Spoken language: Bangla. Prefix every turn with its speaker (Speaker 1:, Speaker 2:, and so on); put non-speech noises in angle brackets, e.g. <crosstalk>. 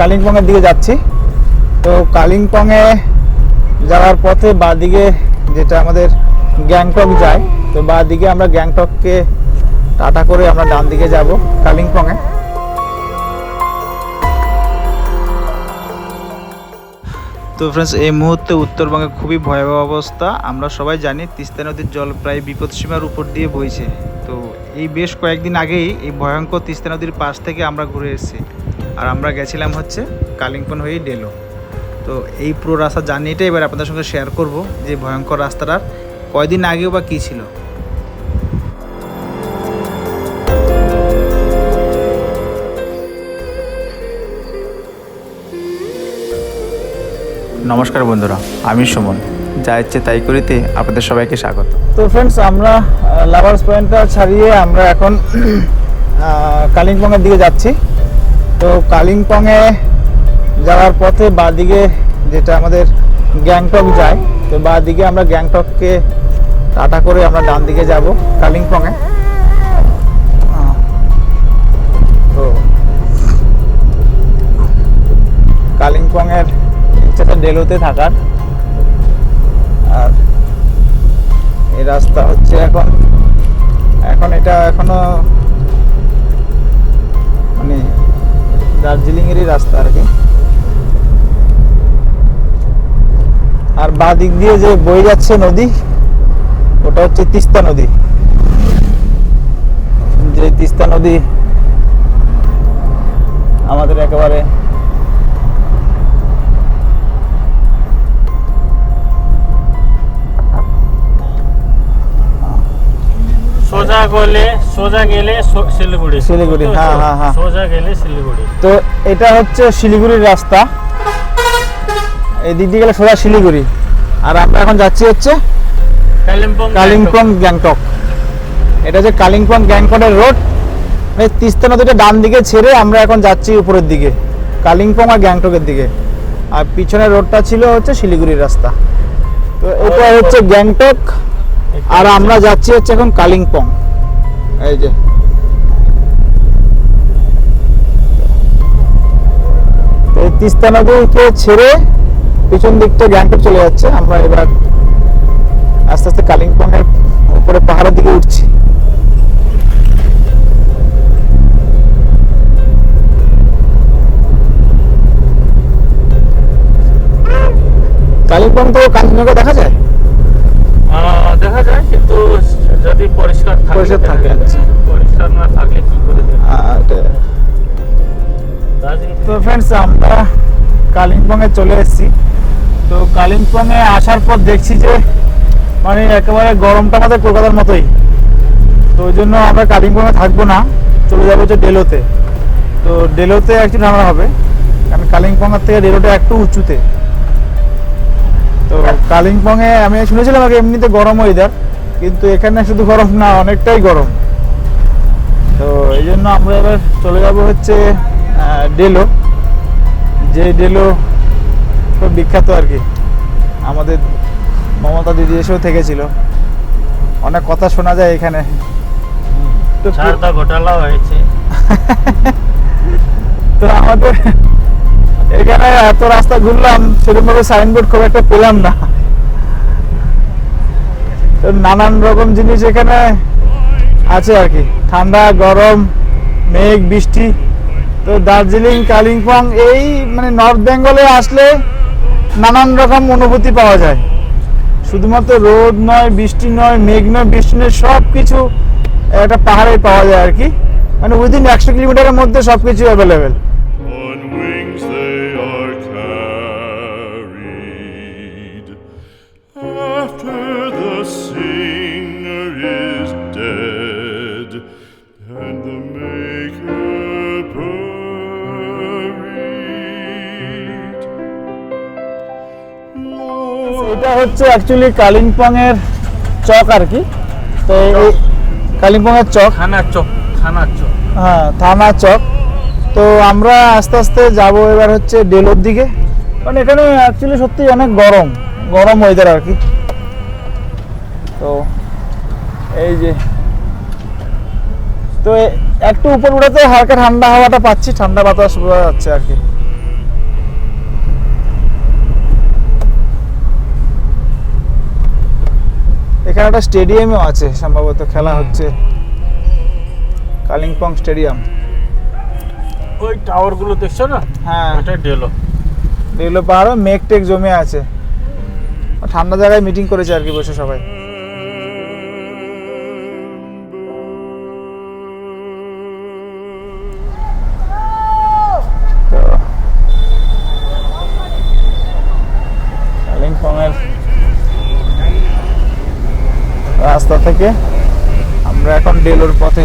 Speaker 1: কালিম্পংয়ের দিকে যাচ্ছি। তো কালিম্পংয়ে যাওয়ার পথে বাদিকে যেটা আমাদের গ্যাংটক যায়, তো বাদিকে আমরা গ্যাংটককে টাটা করে আমরা ডান দিকে যাব কালিম্পংয়ে। তো ফ্রেন্ডস এই মুহূর্তে উত্তরবঙ্গে খুবই ভয়াবহ অবস্থা। আমরা সবাই জানি তিস্তা নদীর জল প্রায় বিপদসীমার উপর দিয়ে বইছে। তো এই বেশ কয়েকদিন আগেই এই ভয়ঙ্কর তিস্তা নদীর পাশ থেকে আমরা ঘুরে এসেছি। আর আমরা গেছিলাম হচ্ছে কালিম্পং হয়ে ডেলো। তো এই পুরো রাস্তা জার্নিটা এবার আপনাদের সঙ্গে শেয়ার করব যে ভয়ঙ্কর রাস্তাটার কয়দিন আগেও বা কী ছিল।
Speaker 2: নমস্কার বন্ধুরা আমি সুমন। যা ইচ্ছে তাই করিতে আপনাদের সবাইকে স্বাগত।
Speaker 1: তো ফ্রেন্ডস আমরা লাভার্স পয়েন্টটা ছাড়িয়ে আমরা এখন <clears throat> কালিম্পংয়ের দিকে যাচ্ছি। তো কালিম্পংয়ে যাওয়ার পথে বাদিকে যেটা আমাদের গ্যাংটক যায়, তো বাদিকে আমরা গ্যাংটককে টাটা করে আমরা ডান দিকে যাব কালিম্পংয়ে। তো কালিম্পংয়ের ইচ্ছাটা ডেলোতে থাকার। আর এই রাস্তা হচ্ছে এখন এখন এটা এখনও দার্জিলিং এরই রাস্তা আর কি। আর বা দিক দিয়ে যে বয়ে যাচ্ছে নদী, ওটা হচ্ছে তিস্তা নদী। যে তিস্তা নদী আমাদের একেবারে
Speaker 3: সোজা গেলে সোজা গেলে শিলিগুড়ি।
Speaker 1: শিলিগুড়ি, হ্যাঁ, হ্যাঁ, হ্যাঁ।
Speaker 3: সোজা গেলে শিলিগুড়ি।
Speaker 1: তো এটা হচ্ছে শিলিগুড়ির রাস্তা। এই দিক দিয়ে গেলে সোজা শিলিগুড়ি। আর আমরা এখন যাচ্ছি হচ্ছে
Speaker 3: কালিম্পং
Speaker 1: কালিম্পং গ্যাংটক। এটা হচ্ছে কালিম্পং গ্যাংটকের রোড। মানে তিস্তা নদীটা ডান দিকে ছেড়ে আমরা এখন যাচ্ছি উপরের দিকে কালিম্পং আর গ্যাংটকের দিকে। আর পিছনের রোডটা ছিল হচ্ছে শিলিগুড়ির রাস্তা। তো এটা হচ্ছে গ্যাংটক আর আমরা যাচ্ছি হচ্ছে এখন কালিম্পং। এই যে। এই তিস্তা নদীকে ছেড়ে পিছন দিকটা গ্যাংটক চলে যাচ্ছে। আমরা এবার আস্তে আস্তে কালিম্পং এর উপরে পাহাড়ের দিকে উঠছি। কালিম্পং তো কাঞ্চনজঙ্ঘা দেখা যায়?
Speaker 3: দেখা যায়, কিন্তু যদি পরিষ্কার থাকে
Speaker 1: পরিষ্কার থাকে, আচ্ছা।
Speaker 3: পরিষ্কার না থাকলে কি করে দার্জিলিং
Speaker 1: তো ফ্রেন্ডস আমরা কালিম্পংয়ে চলে এসেছি। তো কালিম্পংয়ে আসার পর দেখছি যে মানে একেবারে গরমটা আমাদের কলকাতার মতোই। তো ওই জন্য আমরা কালিম্পংয়ে থাকব না চলে যাব হচ্ছে ডেলোতে। তো ডেলোতে একটু ঠান্ডা হবে কারণ কালিম্পংয়ের থেকে ডেলোটা একটু উঁচুতে। তো কালিম্পংয়ে আমি শুনেছিলাম আগে এমনিতে গরম ওয়েদার কিন্তু এখানে শুধু গরম না অনেকটাই গরম। তো এই জন্য আমরা এবার চলে যাব হচ্ছে ডেলো যে ডেলো খুব বিখ্যাত আর কি। আমাদের মমতা দিদি এসেও থেকেছিল। অনেক কথা শোনা যায় এখানে।
Speaker 3: সারদা ঘোটালা হয়েছে। <laughs>
Speaker 1: তো আমাদের এখানে এত রাস্তা ঘুরলাম সেরকম ভাবে সাইনবোর্ড খুব একটা পেলাম না। নানান রকম জিনিস এখানে আছে আর কি। ঠান্ডা, গরম, মেঘ, বৃষ্টি। তো দার্জিলিং, কালিম্পং এই মানে নর্থ বেঙ্গলে আসলে নানান রকম অনুভূতি পাওয়া যায়। শুধুমাত্র রোদ নয়, বৃষ্টি নয়, মেঘ নয়, বৃষ্টি নয় সব কিছু একটা পাহাড়ে পাওয়া যায় আর কি। মানে উইদিন একশো কিলোমিটারের মধ্যে সব কিছু অ্যাভেলেবেল এটা হচ্ছে অ্যাকচুয়ালি কালিম্পং এর চক আর কি। তো এই কালিম্পং এর চক।
Speaker 3: থানা চক থানা চক।
Speaker 1: হ্যাঁ থানা চক। তো আমরা আস্তে আস্তে যাব এবার হচ্ছে ডেলোর দিকে। কারণ এখানে অ্যাকচুয়ালি সত্যি অনেক গরম গরম ওয়েদার আর কি। তো এই যে তো একটু উপর উঠাতে হালকা ঠান্ডা হাওয়াটা পাচ্ছি ঠান্ডা বাতাস যাচ্ছে আর কি। এখানে একটা স্টেডিয়ামও আছে সম্ভবত খেলা হচ্ছে কালিম্পং স্টেডিয়াম।
Speaker 3: ওই টাওয়ারগুলো দেখছ না?
Speaker 1: হ্যাঁ।
Speaker 3: এটা ডেলো।
Speaker 1: ডেলো পাহাড়ও মেঘ টেক জমে আছে। ঠান্ডা জায়গায় মিটিং করেছে আর কি বসে সবাই। রাস্তা থেকে। আমরা এখন ডেলোর পথে